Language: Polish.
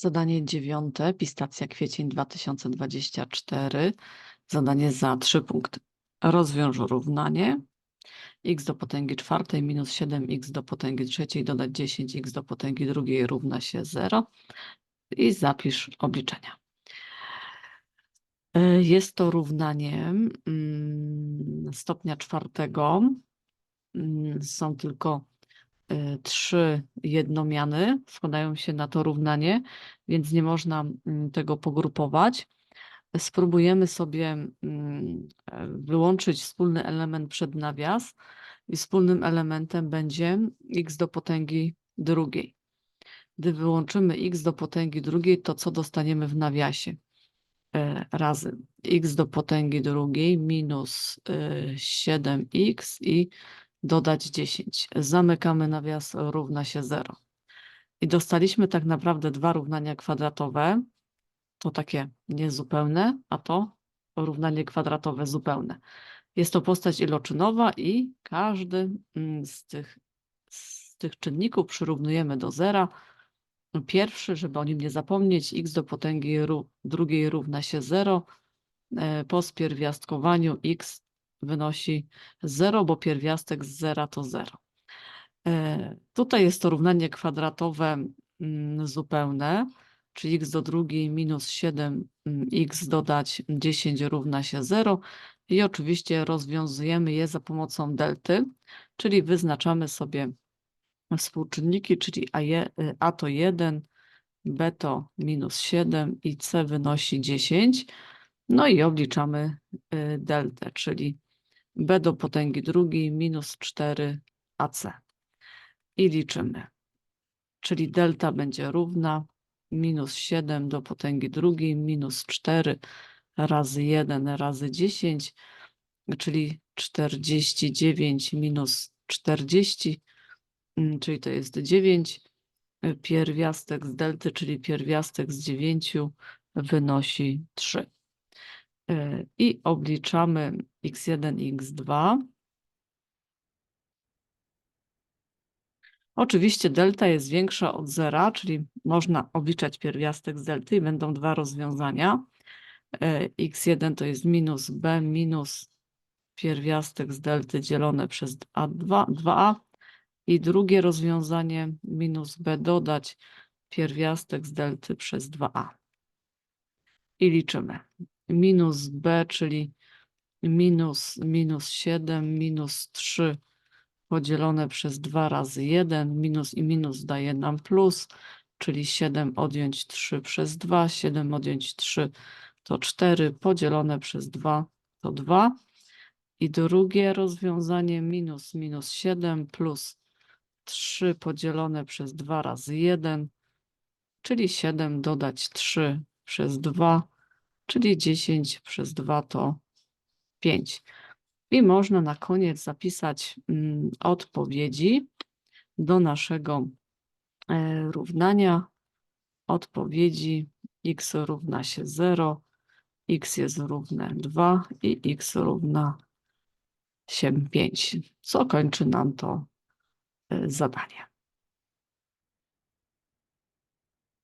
Zadanie dziewiąte, Pistacja Kwiecień 2024. Zadanie za trzy punkty. Rozwiąż równanie. x do potęgi czwartej minus 7x do potęgi trzeciej dodać 10x do potęgi drugiej równa się 0 i zapisz obliczenia. E, Jest to równanie mm, stopnia czwartego. Mm, Są tylko trzy jednomiany składają się na to równanie, więc nie można mm, tego pogrupować. Spróbujemy sobie mm, e, wyłączyć wspólny element przed nawias i wspólnym elementem będzie x do potęgi drugiej. Gdy wyłączymy x do potęgi drugiej, to co dostaniemy w nawiasie? E, Razy x do potęgi drugiej minus y, 7x i dodać 10. Zamykamy nawias równa się 0. I dostaliśmy tak naprawdę dwa równania kwadratowe. To takie niezupełne, a to równanie kwadratowe zupełne. Jest to postać iloczynowa i każdy mm, z tych, z tych czynników przyrównujemy do zera. Pierwszy, żeby o nim nie zapomnieć, x do potęgi drugiej równa się 0. E, Po spierwiastkowaniu x wynosi 0, bo pierwiastek z zera to 0. E, Tutaj jest to równanie kwadratowe mm, zupełne, czyli x do drugiej minus 7x dodać 10 równa się 0 i oczywiście rozwiązujemy je za pomocą delty, czyli wyznaczamy sobie współczynniki, czyli a, je, y, a to 1, b to minus 7 i c wynosi 10. No i obliczamy y, deltę, czyli b do potęgi drugiej minus 4 ac. I liczymy. Czyli delta będzie równa minus 7 do potęgi drugiej minus 4 razy 1 razy 10, czyli 49 minus 40, mm, czyli to jest 9. y, Pierwiastek z delty, czyli pierwiastek z 9 wynosi 3. Y, I obliczamy x1 i x2. Oczywiście delta jest większa od zera, czyli można obliczać pierwiastek z delty i będą dwa rozwiązania. E, x1 to jest minus b minus pierwiastek z delty dzielone przez a2, 2a i drugie rozwiązanie minus b dodać pierwiastek z delty przez 2a. I liczymy. Minus b, czyli minus, minus 7, minus 3 podzielone przez 2 razy 1, minus i minus daje nam plus, czyli 7 odjąć 3 przez 2, 7 odjąć 3 to 4, podzielone przez 2 to 2. I drugie rozwiązanie minus minus 7 plus 3 podzielone przez 2 razy 1, czyli 7 dodać 3 przez 2, czyli 10 przez 2 to 5. I można na koniec zapisać mm, odpowiedzi do naszego e, równania. Odpowiedzi x równa się 0, x jest równe 2 i x równa się 5, co kończy nam to e, zadanie.